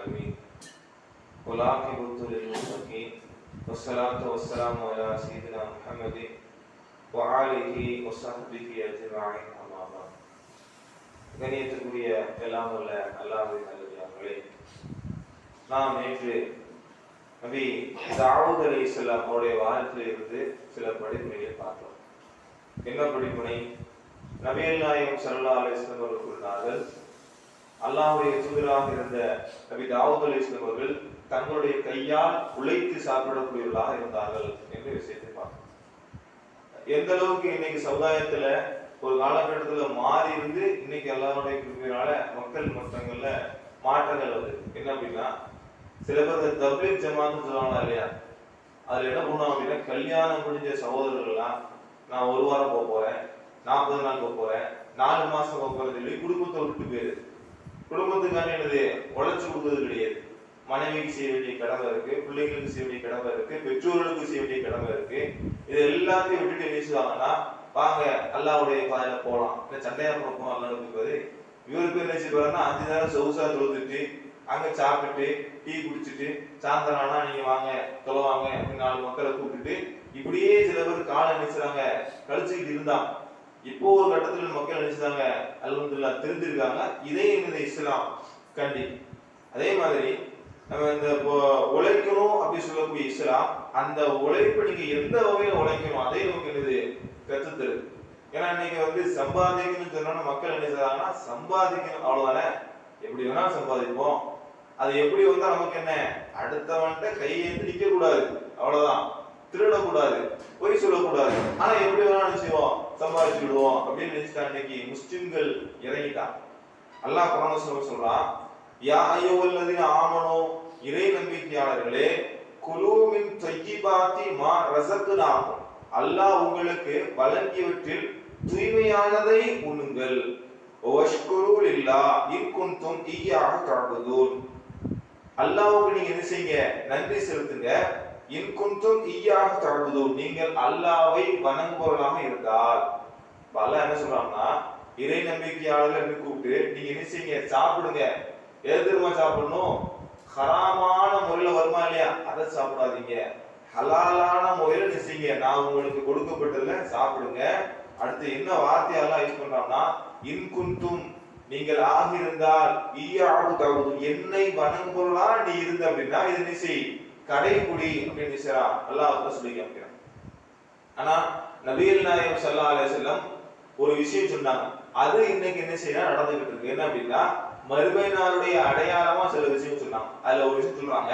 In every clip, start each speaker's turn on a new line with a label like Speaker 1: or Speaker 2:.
Speaker 1: العالمين والعاقبة للمتقين والصلاة والسلام على سيدنا محمد وآله وصحبه أجمعين أما بعد கணியத்துக்குரிய எல்லாம் உள்ள அல்லாஹின் நல்லடியார்களே நாம் நேற்று நபி தாவூத் அலி இஸ்லாம் அவருடைய வாழ்க்கையில் இருந்து சில படிப்பினைகளை பார்த்தோம் என்ன படிப்பினை நபியல் நாயகம் சல்லா அலிஸ்லாம் அவர்கள் கூறினார்கள் அல்லாஹுடைய தூதராக இருந்த நபி தாவூத் அலி இஸ்லாம் அவர்கள் தங்களுடைய கையால் உழைத்து சாப்பிடக்கூடியவர்களாக இருந்தார்கள் என்ற விஷயத்தை பார்க்கணும். எந்த அளவுக்கு இன்னைக்கு சமுதாயத்துல ஒரு காலகட்டத்துல மாறி இருந்து இன்னைக்கு எல்லாருடைய கிருபையினால மக்கள் மட்டங்கள்ல மாற்றங்கள் வருது. என்ன அப்படின்னா சில பேர் இந்த தப்லீக் ஜமாத்னு சொல்லுவாங்க இல்லையா? அதுல என்ன பண்ணுவோம் அப்படின்னா கல்யாணம் முடிஞ்ச சகோதரர்கள்லாம் நான் ஒரு வாரம் போக போறேன் நாற்பது நாள் போக போறேன் நாலு மாசம் போக போறேன் சொல்லி குடும்பத்தை விட்டு போயிருது. குடும்பத்துக்கான எனது உழைச்சு கொடுத்தது கிடையாது. மனைவிக்கு செய்ய வேண்டிய கடமை இருக்கு பிள்ளைங்களுக்கு செய்ய வேண்டிய கடமை இருக்கு பெற்றோர்களுக்கு செய்ய வேண்டிய கடமை இருக்கு. இது எல்லாத்தையும் விட்டுட்டு என்ன செய்வாங்கன்னா வாங்க அல்லாவுடைய பாதையில போகலாம் இல்ல சண்டையா போறோம் அல்லா இருப்பாரு. இவருக்கு என்ன செய்வாருன்னா அஞ்சு நேரம் சொகுசா தொழுதுட்டு அங்க சாப்பிட்டு டீ குடிச்சிட்டு சாயந்தரம் ஆனா நீங்க வாங்க தொலைவாங்க அப்படின்னு நாலு மக்களை கூப்பிட்டுட்டு இப்படியே சில பேர் காலம் நினைச்சாங்க கழிச்சுக்கிட்டு இருந்தான் இப்போ ஒரு கட்டத்தில் மக்கள் நினைச்சாங்க அல்ஹம்துலில்லாஹ் தெரிஞ்சிருக்காங்க இதே இந்த இஸ்லாம் கண்டி. அதே மாதிரி நம்ம இந்த இப்போ உழைக்கணும் அப்படின்னு சொல்லக்கூடிய இஸ்லாம் அந்த உழைப்பு நீங்க எந்த வகையில உழைக்கணும்? அதே நமக்கு என்னது? கத்துத்தரு ஏன்னா இன்னைக்கு வந்து சம்பாதிக்கணும்னு சொன்னா மக்கள் என்ன செய்றாங்கன்னா சம்பாதிக்கணும். அவ்வளவுதானே? எப்படி வேணாலும் சம்பாதிப்போம். அது எப்படி வந்தா நமக்கு என்ன? அடுத்தவன்ட்ட கையேந்து நிக்க கூடாது அவ்வளவுதான். திருடக்கூடாது. பொய் சொல்லக்கூடாது. ஆனா எப்படி வேணாலும் செய்வோம். சம்பாதிச்சு விடுவோம் அப்படின்னு நினைச்சிட்டா இன்னைக்கு முஸ்லிம்கள் இறங்கிட்டான் அல்லாஹ் குரான் சொல்ல சொல்றான் யா அல்லது ஆமனோ இறை நம்பிக்கையாளர்களே குலூமின் தொய்யிபாத்தி மா ரசக்குனாகும் அல்லாஹ் உங்களுக்கு வழங்கியவற்றில் தூய்மையானதை உண்ணுங்கள். வஷ்குரு இல்லா இன்குந்தும் ஈயாக தஅபுதூன். அல்லாவுக்கு நீங்க என்ன செய்யுங்க? நன்றி செலுத்துங்க. இன்குந்தும் ஈயாக தஅபுதூன் நீங்கள் அல்லாவை வணங்குபவர்களாக இருந்தால். இப்ப அல்லாஹ் என்ன சொல்றாங்கன்னா இறை நம்பிக்கையாளர்கள் என்று கூப்பிட்டு நீங்க என்ன செய்யுங்க? சாப்பிடுங்க. எது திரும்ப சாப்பிடணும்? ஹராமான முறையில வருமா இல்லையா? அதை சாப்பிடாதீங்க. ஹலாலான முறையில என்ன செய்யுங்க? நான் உங்களுக்கு கொடுக்கப்பட்டதுல சாப்பிடுங்க. அடுத்து என்ன வார்த்தையெல்லாம் யூஸ் பண்றாங்கன்னா இன்குந்தும் நீங்கள் ஆகியிருந்தால் ஈயாவு தகுது என்னை வணங்குபொருளா நீ இருந்த அப்படின்னா இது என்ன செய்? கடைபிடி அப்படின்னு செய்றா அல்லாஹ் சொல்லி காமிக்கிறான். ஆனா நபிகள் நாயம் சல்லா செல்லம் ஒரு விஷயம் சொன்னாங்க. அது இன்னைக்கு என்ன செய்யணும் நடந்துகிட்டு இருக்கு. என்ன அப்படின்னா மறுமை நாளுடைய அடையாளமா சில விஷயம் சொன்னாங்க. அதுல ஒரு விஷயம் சொல்றாங்க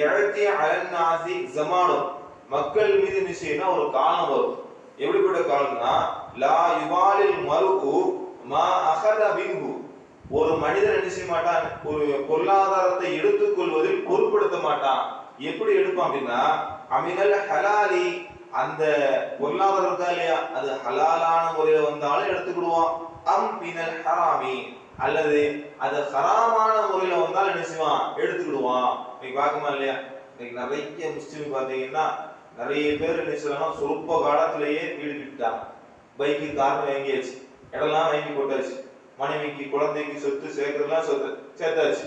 Speaker 1: இழத்திய அலநாசி ஜமானம் மக்கள் மீது நிச்சயம்னா ஒரு காலம் வரும். எப்படிப்பட்ட காலம்னா லா யுவாலில் மருகு மா அகத பிங்கு ஒரு மனிதன் என்ன செய்ய மாட்டான்? ஒரு பொருளாதாரத்தை எடுத்துக்கொள்வதில் பொருட்படுத்த மாட்டான். எப்படி எடுப்போம் அப்படின்னா அமினல் ஹலாலி அந்த பொருளாதாரம் இருக்கா இல்லையா? அது ஹலாலான முறையில வந்தாலும் எடுத்துக்கிடுவான் அம் பினல் ஹராமி அல்லது அது ஹராமான முறையில வந்தாலும் என்ன செய்வான் எடுத்துக்கிடுவான் இன்னைக்கு பார்க்கமா இல்லையா? இன்னைக்கு நிறைய முஸ்லீம் பார்த்தீங்கன்னா நிறைய பேர் என்ன செய்யலாம் சொற்ப காலத்திலேயே வீடு கிட்டான் பைக்கு கார் வாங்கியாச்சு. இடம்லாம் வாங்கி போட்டாச்சு. மனைவிக்கு குழந்தைக்கு சொத்து சேர்க்கறதுலாம் சொத்து சேர்த்தாச்சு.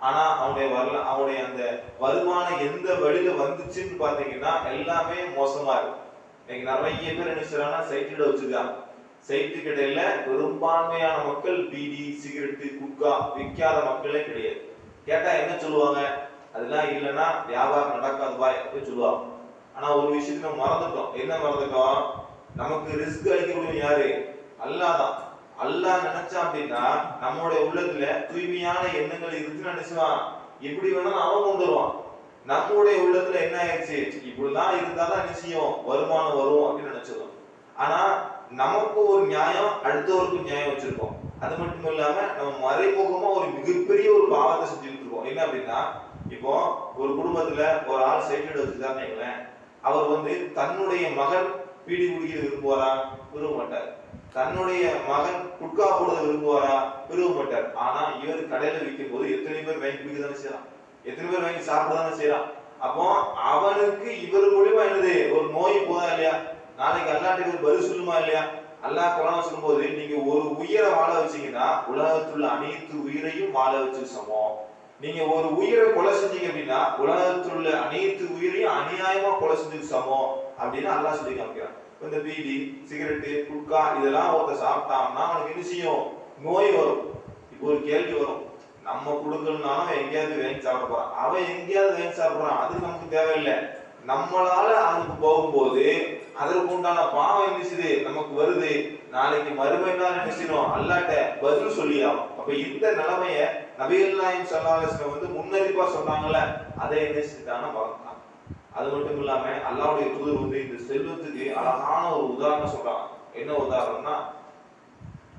Speaker 1: ஆனா அவனுடைய வரல அவனுடைய அந்த வருமானம் எந்த வழியில வந்துச்சுன்னு பாத்தீங்கன்னா எல்லாமே மோசமா இருக்கு. இன்னைக்கு நிறைய பேர் என்ன செய்றாங்கன்னா சைக்கிள் வச்சிருக்காங்க. சைட்டு கடையில பெரும்பான்மையான மக்கள் பீடி சிகரெட்டு குட்கா விற்காத மக்களே கிடையாது. கேட்டா என்ன சொல்லுவாங்க? அதெல்லாம் இல்லைன்னா வியாபாரம் நடக்காது பாய் அப்படின்னு சொல்லுவாங்க. ஆனா ஒரு விஷயத்த மறந்துட்டோம். என்ன மறந்துட்டோம்? நமக்கு ரிஸ்க் அளிக்கக்கூடிய யாரு? அல்லாதான். அல்லாஹ் நினைச்சா அப்படின்னா நம்மளுடைய உள்ளத்துல தூய்மையான எண்ணங்கள் இருக்குன்னு நினைச்சுவான் எப்படி வேணாலும் அவன் கொண்டு வருவான் நம்மளுடைய உள்ளத்துல என்ன ஆயிடுச்சு? இப்படிலாம் இருந்தாதான் நிச்சயம் வருமானம் வரும் அப்படின்னு நினைச்சிருக்கோம் ஆனா நமக்கு ஒரு நியாயம் அடுத்தவருக்கு நியாயம் வச்சிருக்கோம். அது மட்டும் இல்லாம நம்ம மறைமுகமா ஒரு மிகப்பெரிய ஒரு பாவத்தை செஞ்சுட்டு இருக்கோம். என்ன அப்படின்னா இப்போ ஒரு குடும்பத்துல ஒரு ஆள் சைக்கிள் வச்சுதான் வைங்களேன். அவர் வந்து தன்னுடைய மகன் பீடி குடிக்க விரும்புவாரா விரும்ப மாட்டார் தன்னுடைய மகன் குட்கா போடுறத விரும்புவாரா? விரும்ப மாட்டார் ஆனா இவர் கடையில விற்கும் போது எத்தனை பேர் வாங்கி குடிக்க தானே செய்யறான்? எத்தனை பேர் வாங்கி சாப்பிட தானே செய்யறான்? அப்போ அவனுக்கு இவர் மூலியமா என்னது? ஒரு நோய் போதா இல்லையா? நாளைக்கு அல்லாட்டுக்கு பதில் சொல்லுமா இல்லையா? அல்லாஹ் குரான் சொல்லும்போது நீங்க ஒரு உயிரை வாழ வச்சீங்கன்னா உலகத்துள்ள அனைத்து உயிரையும் வாழ வச்சு சமம். நீங்க ஒரு உயிரை கொலை செஞ்சீங்க அப்படின்னா உலகத்தில் உள்ள அனைத்து உயிரையும் அநியாயமா கொலை செஞ்சதுக்கு சமம் அப்படின்னு அல்லாஹ் சொல்லி காமிக்கிறான். இந்த பீடி சிகரெட்டு குட்கா இதெல்லாம் ஒருத்தர் சாப்பிட்டான்னா அவனுக்கு என்ன செய்யும்? நோய் வரும். இப்போ ஒரு கேள்வி வரும். நம்ம கொடுக்கணும்னாலும் எங்கேயாவது வேங்கி சாப்பிட போறான். அவன் எங்கேயாவது வேங்கி சாப்பிட்றான். அது நமக்கு தேவையில்லை. நம்மளால அவனுக்கு போகும்போது அதற்கு உண்டான பாவம் என்னச்சுது நமக்கு வருது. நாளைக்கு மறுமை நாள் அல்லாட்ட பதில் சொல்லியாம் அப்ப இந்த நிலைமைய நபிகள் நாயம் சல்லாஹம் வந்து முன்னறிப்பா சொன்னாங்கல்ல அதை என்ன செஞ்சுட்டாங்கன்னா பார்க்கலாம். அது மட்டும் இல்லாம அல்லாவுடைய தூதர் வந்து இந்த செல்வத்துக்கு அழகான ஒரு உதாரணம் சொல்றாங்க என்ன உதாரணம்னா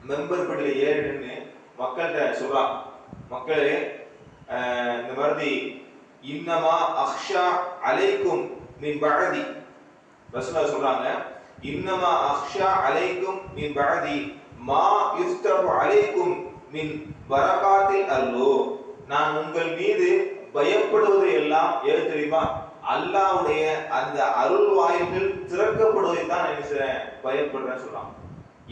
Speaker 1: மெம்பர் படியில ஏறி மக்கள்கிட்ட சொல்றாங்க மக்களே இந்த மாதிரி இன்னமா அக்ஷா அலைக்கும் மின் பழதி பஸ்ல சொல்றாங்க இன்னமா அக்ஷா அலைக்கும் மின் பழதி மா யுஸ்தபு அலைக்கும் மின் வரகாத்தில் அல்லோ. நான் உங்கள் மீது பயப்படுவது எல்லாம் ஏது தெரியுமா? அல்லாவுடைய அந்த அருள் வாய்ப்பில் திறக்கப்படுவதை தான் நான் பயப்படுறேன்னு சொல்றான்.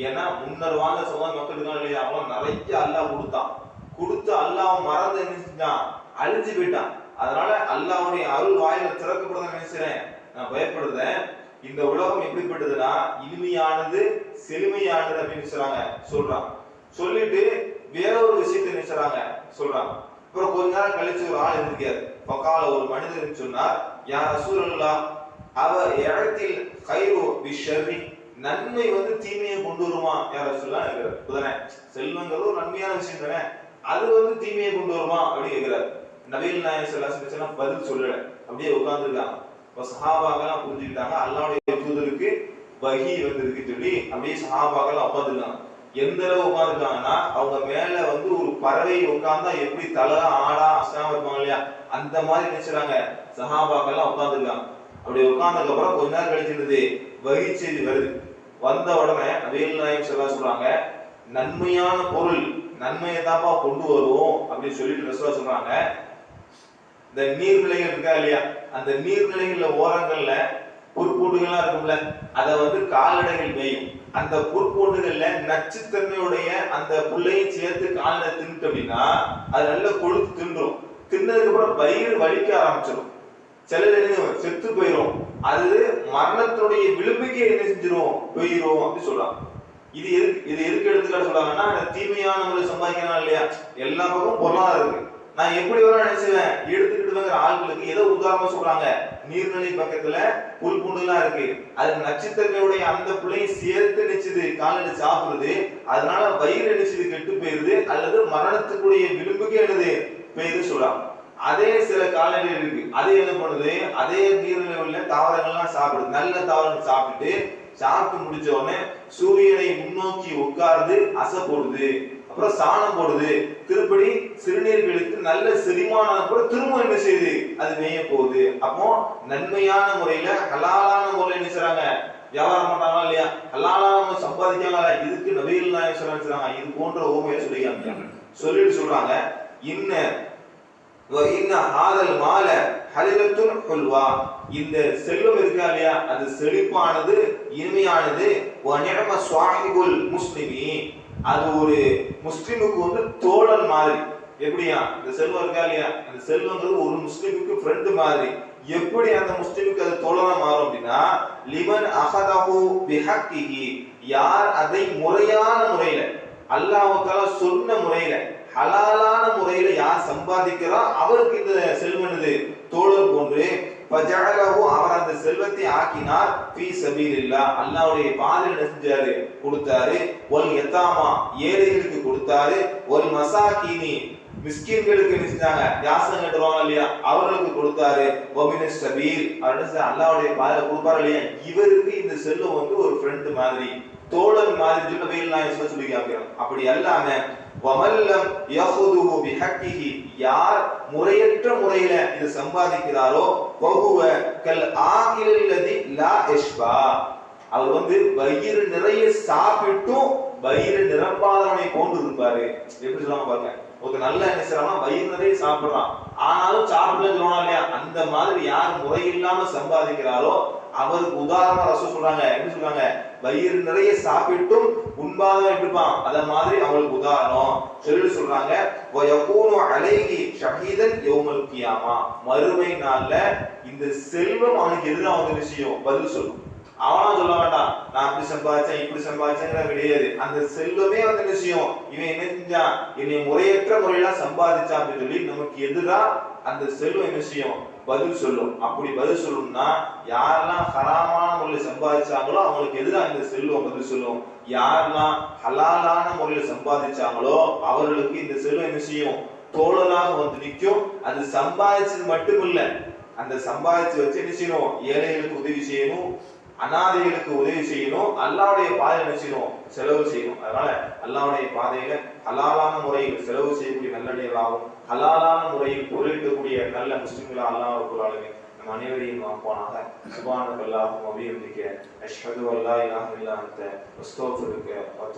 Speaker 1: ஏன்னா முன்னர் வாழ்ந்த சமூக மக்களுக்கு இல்லையா? அவன் நிறைய அல்லாஹ் கொடுத்தான். கொடுத்து அல்லாஹ் மறந்து நினைச்சுட்டான் அழிஞ்சு போயிட்டான். அதனால அல்லாஹ்வுடைய அருள் வாயில திறக்கப்படுறத நினைக்கிறேன் நான் பயப்படுறேன் இந்த உலகம் எப்படிப்பட்டதுன்னா இனிமையானது செழுமையானது அப்படின்னு சொல்றாங்க சொல்றான். சொல்லிட்டு வேற ஒரு விஷயத்தை நினைச்சாங்க சொல்றாங்க. அப்புறம் கொஞ்ச நேரம் கழிச்சு ஒரு ஆள் இருக்காரு பக்கால ஒரு மனிதர் சொன்னார். யார் அசூரல்லா அவர் இடத்தில் கைரோ பிஷர்ரி நன்மை வந்து தீமையை கொண்டு வருமா? யார சொல்லலாம் கேட்கிறார். செல்வங்கிறது ஒரு நன்மையான விஷயம் தானே? அது வந்து தீமையை கொண்டு வருமா? அப்படின்னு கேட்கிறார். நவீன நாயன் செல்லா பதில் சொல்லல. அப்படியே உட்கார்ந்துருக்காங்க. இப்ப சஹாபாக்கெல்லாம் புரிஞ்சுக்கிட்டாங்க. அல்லாவுடைய தூதருக்கு வகி வந்திருக்கு சொல்லி அப்படியே சஹாபாக்கெல்லாம் உட்காந்துருக்காங்க எந்த அளவு உட்காந்துருக்காங்கன்னா அவங்க மேல வந்து ஒரு பறவை உட்கார்ந்தா எப்படி தலை ஆடா அசாம இருப்பாங்க இல்லையா? அந்த மாதிரி நினைச்சுறாங்க. சஹாபாக்கெல்லாம் உட்காந்துருக்காங்க அப்படி உட்கார்ந்ததுக்கு அப்புறம் கொஞ்ச நேரம் கழிச்சிருந்தது வகி செய்தி வருது. வந்த உடனே நவீல் நாயம் செல்லா சொல்றாங்க நன்மையான பொருள் நன்மையை தாப்பா கொண்டு வருவோம் அப்படின்னு சொல்லிட்டு ரசூலா சொல்றாங்க. இந்த நீர்நிலைகள் இருக்கா இல்லையா? அந்த நீர்நிலைகள்ல ஓரங்கள்ல புற்பூண்டுகள்லாம் இருக்கும்ல அதை வந்து கால்நடைகள் மேயும். அந்த புற்பூண்டுகள்ல நச்சுத்தன்மையுடைய அந்த புள்ளையும் சேர்த்து காலில தின்னுட்டு அப்படின்னா அது நல்லா கொழுத்து தின்றும். தின்னதுக்கு அப்புறம் வயிறு வலிக்க ஆரம்பிச்சிடும் சிலர் செத்து போயிரும். அது மரணத்தினுடைய விளிம்புக்கே என்ன செஞ்சிரும்? போயிரும் அப்படின்னு சொல்றாங்க இது எதுக்கு இது எதுக்கு எடுத்துக்காட்டு சொல்றாங்கன்னா தீமையானவங்களை சம்பாதிக்கலாம் சம்பாதிக்கணும் இல்லையா? எல்லா பக்கமும் பொருளாதாரம் இருக்கு. நான் எப்படி வர நினைச்சுவேன் எடுத்துக்கிட்டு ஆட்களுக்கு ஏதோ உதாரணம் சொல்றாங்க. நீர்நிலை பக்கத்துல புல் பூண்டுலாம் இருக்கு. அது நச்சுத்தன்மையுடைய அந்த பிள்ளையும் சேர்த்து நிச்சது காலையில சாப்பிடுது. அதனால வயிறு நிச்சது கெட்டு போயிருது அல்லது மரணத்துக்குரிய விளிம்புக்கே என்னது? பெய்து சொல்லலாம் அதே சில காலநிலை இருக்கு. அதே என்ன பண்ணுது? அதே நீர்நிலை உள்ள தாவரங்கள்லாம் சாப்பிடுது. நல்ல தாவரங்கள் சாப்பிட்டு சாப்பிட்டு முடிச்ச உடனே சூரியனை முன்னோக்கி உட்கார்ந்து அசை போடுது. அப்புறம் சாணம் போடுது. திருப்படி சிறுநீர் கழித்து நல்ல செரிமானம் கூட திரும்ப என்ன செய்யுது? அது மேய போகுது. அப்போ நன்மையான முறையில ஹலாலான முறையில என்ன செய்றாங்க? வியாபாரம் பண்றாங்களா இல்லையா? ஹலாலான சம்பாதிக்காங்களா இதுக்கு நவீன நாயகம் சொல்றாங்க இது போன்ற ஓமையை சொல்லி சொல்லிட்டு சொல்றாங்க இன்ன இன்ன ஆதல் மால ஹலிலத்துன் ஹுல்வா. இந்த செல்வம் இருக்கா இல்லையா? அது செழிப்பானது இனிமையானது. வநியம சுவாஹிபுல் முஸ்லிமி அது ஒரு முஸ்லீமுக்கு வந்து தோழன் மாதிரி. எப்படியா? இந்த செல்வம் இருக்கா இல்லையா? அந்த செல்வங்கிறது ஒரு முஸ்லீமுக்கு ஃப்ரெண்டு மாதிரி. எப்படி அந்த முஸ்லீமுக்கு அது தோழனா மாறும் அப்படின்னா லிமன் அஹதஹு பிஹக்கிஹி. யார் அதை முறையான முறையில அல்லாஹால சொன்ன முறையில ஹலாலான முறையில யார் சம்பாதிக்கிறா? அவருக்கு இந்த செல்வனது தோழர் போன்று பஜஅலஹு அவர் அந்த செல்வத்தை ஆக்கினார். ஃபீ சபீலில்லாஹ் அல்லாஹ்வுடைய பாதையில் என்ன செஞ்சாரு? கொடுத்தாரு. ஒல் யதாமா ஏழைகளுக்கு கொடுத்தாரு. ஒல் மசாகீனி மிஸ்கின்களுக்கு என்ன செஞ்சாங்க? யாசகம் கட்டுவாங்க இல்லையா? அவர்களுக்கு கொடுத்தாரு. ஒமின சபீர். அப்படின்னு அல்லாவுடைய பாதையில கொடுப்பாரு இல்லையா? இவருக்கு இந்த செல்வம் வந்து ஒரு ஃப்ரெண்டு மாதிரி தோழர் மாதிரி சொல்லி வெயில் அப்படி அல்லாம வமல்லம் யஹுதுஹு பிஹக்கிஹி யார் முறையற்ற முறையில இது சம்பாதிக்கிறாரோ வஹுவ கல் ஆகிலல்லதி லா இஷ்பா அவர் வந்து வயிறு நிறைய சாப்பிட்டும் வயிறு நிரம்பாதவனை போன்று இருப்பாரு. எப்படி சொல்லுவாங்க பாருங்க. ஒரு நல்ல என்ன வயிறு நிறைய சாப்பிடுறான். ஆனாலும் சாப்பிடல சொல்லுவாங்க இல்லையா? அந்த மாதிரி யார் முறையில்லாம சம்பாதிக்கிறாரோ அவருக்கு உதாரணம் ரசூல் சொல்றாங்க என்ன சொல்றாங்க? வயிறு நிறைய சாப்பிட்டும் உண்பாக இருப்பான். அத மாதிரி அவங்களுக்கு உதாரணம். சொல்லி சொல்றாங்க வயகூனு அலைஹி ஷஹீதன் யோமல் கியாமா. மறுமை நாள்ல இந்த செல்வம் அவனுக்கு எதிராக வந்து விஷயம் பதில் சொல்லும். அவனா சொல்ல வேண்டாம் நான் அப்படி சம்பாதிச்சேன் இப்படி சம்பாதிச்சேங்கிற கிடையாது. அந்த செல்வமே வந்து விஷயம் இவன் என்ன செஞ்சான்? என்னை முறையற்ற முறையில சம்பாதிச்சான் அப்படின்னு சொல்லி நமக்கு எதிரா அந்த செல்வம் என்ன செய்யும்? பதில் சொல்லும். அப்படி பதில் சொல்லும்னா யாரெல்லாம் ஹராமான முறையில் சம்பாதிச்சாங்களோ அவங்களுக்கு எதிராக இந்த செல்வம் பதில் சொல்லும். யாரெல்லாம் ஹலாலான முறையில் சம்பாதிச்சாங்களோ அவர்களுக்கு இந்த செல்வம் என்ன செய்யும்? தோழலாக வந்து நிற்கும். அது சம்பாதிச்சது மட்டும் இல்லை அந்த சம்பாதிச்சு வச்சு என்ன செய்யணும்? ஏழைகளுக்கு உதவி செய்யணும். அனாதைகளுக்கு உதவி செய்யணும் அல்லாவுடைய பாதையில என்ன செய்யணும் செலவு செய்யணும். அதனால அல்லாவுடைய பாதையில ஹலாலான முறையில் செலவு செய்யக்கூடிய நல்லடிகளாகவும் ஹலாலான முறையில் பொருளிக்கக்கூடிய நல்ல முஸ்லிம்களா அல்லாஹ் குராலுமே நம் அனைவரையும் ஆக்குவானாக சுபானுக்கு அல்லாஹும் அபியந்திக்க அஷ்ஹது அல்லா இல்லாஹ் இல்லா அந்த அஸ்தக்ஃபிருக்க வ